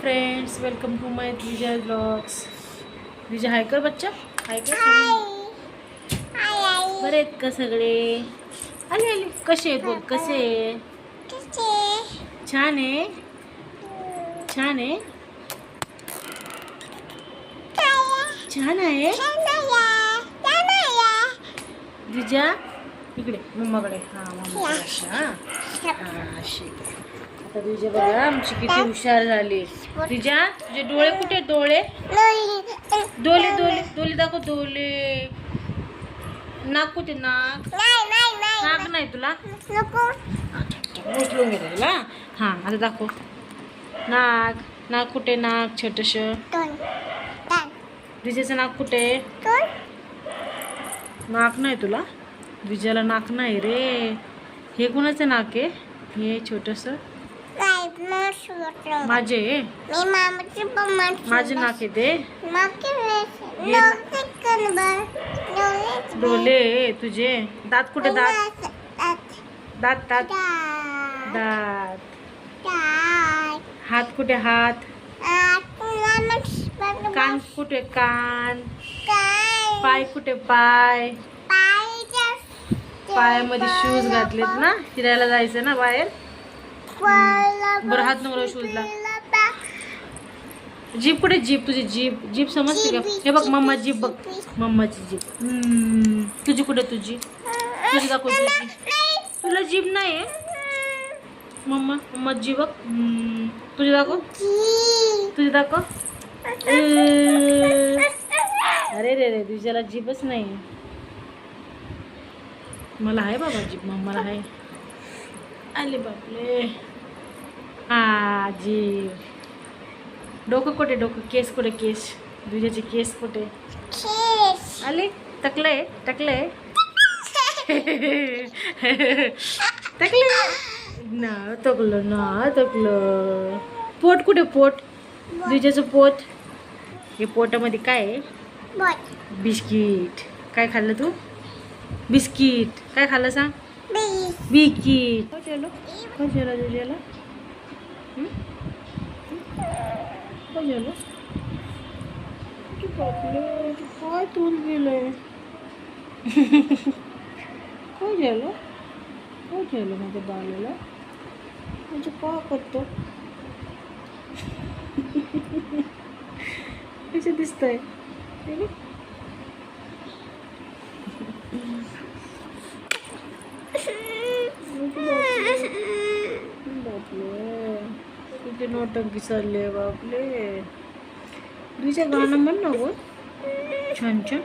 Friends welcome to my Vijay blogs Vijay hi कर बच्चा. हाय कर बरे आहेत का सगळे? आले आले. कसे आहेत बोल कसे आहे? छान आहे? छान आहे? छान आहे? विजया इकडे मम्माकडे. हा मम्माकडे. हा हा. अशी आता विजय बघा आमची किती हुशार झाली तुझ्या तुझे डोळे कुठे डोळे डोले डोले डोले दाखव डोले नाक कुठे नाक नाक नाही तुला उचलून घेते तुला हां आता दाखव नाक नाक कुठे? नाक छोटस. विजेचं नाक कुठे नाक नाही तुला? विजयाला नाक नाही रे. हे कुणाचं नाक आहे? हे छोटस. माझे. माझे नाक आहे ते. डोले तुझे. दात कुठे दात? दात. दात दात. हात कुठे हात? कान कुठे कान? पाय कुठे पाय? पायामध्ये शूज घातलेत ना? फिरायला जायचं ना बाहेर? बरं हात नको शूजला जीप कुठे जीप तुझी जीप? जीप समजते का? हे बघ मम्मा जीप बघ. मम्माची जीप. तुझी कुठे तुझी? तुझी दाखव तुझी तुला जीप नाही आहे? मम्मा मम्मा जीप बघ. तुझी दाखव. तुझी दाखव. अरे रे रे तुझ्याला जीपच नाही मला आहे बाबा जीप मम्माला आहे. आले बापले हा जीप डोकं कुठे डोकं? केस कुठे केस तुझ्याचे केस कुठे? आले? टकले टकले. टकले ना. टकलं ना टकलं. पोट कुठे पोट? दुजाचं पोट? हे पोटामध्ये काय आहे? बिस्किट. काय खाल्लं तू? बिस्किट. काय खाल्लं सांग? बिस्किट. झालं काय तुझ्याला हं? की तोल गेलंय? काय झालं काय झालं माझ्या बाळाला? म्हणजे काय करतो कसं दिसतंय? नोटंकी चालली आहे बापले? तुझं गाणं म्हण ना गो. छान छान.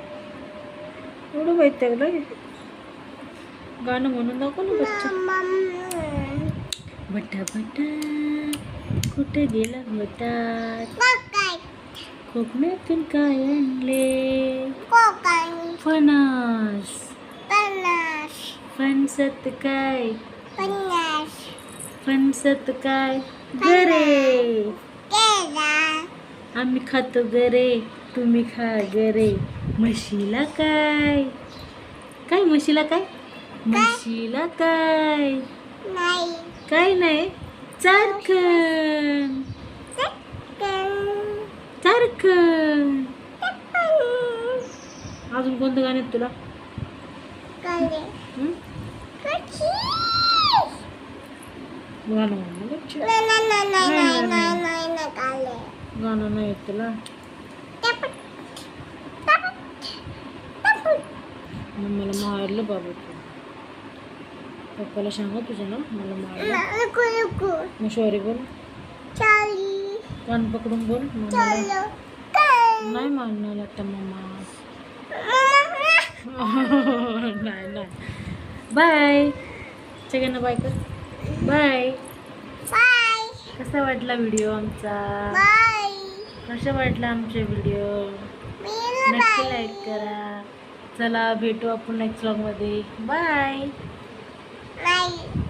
एवढं वैतागलं रे गाणं म्हणून दाखव ना बच्चा. बटा बटा कुठे गेला होता कोकणातून काय आणले? फणस. फणसत काय? फणसत काय? गरे आम्ही खातो गरे तुम्ही खा गरे म्हशीला काय? काय म्हशीला काय? म्हशीला काय? काय नाही. चारखन चारखन अजून कोणतं गाणं तुला? हं? गाणं म्हणलं बच्चे. गाणं नाही येत तुला मग मला मारलं बाबा तू पप्पाला सांगा तुझं ना मला मारलं मग सॉरी बोल कान पकडून बोल मग मला नाही बाय. बाय. बाय कसा वाटला व्हिडिओ आमचा? कसा वाटला आमचे व्हिडिओ? नक्की लाईक करा. चला भेटू आपण नेक्स्ट व्लॉगमध्ये बाय. Bye.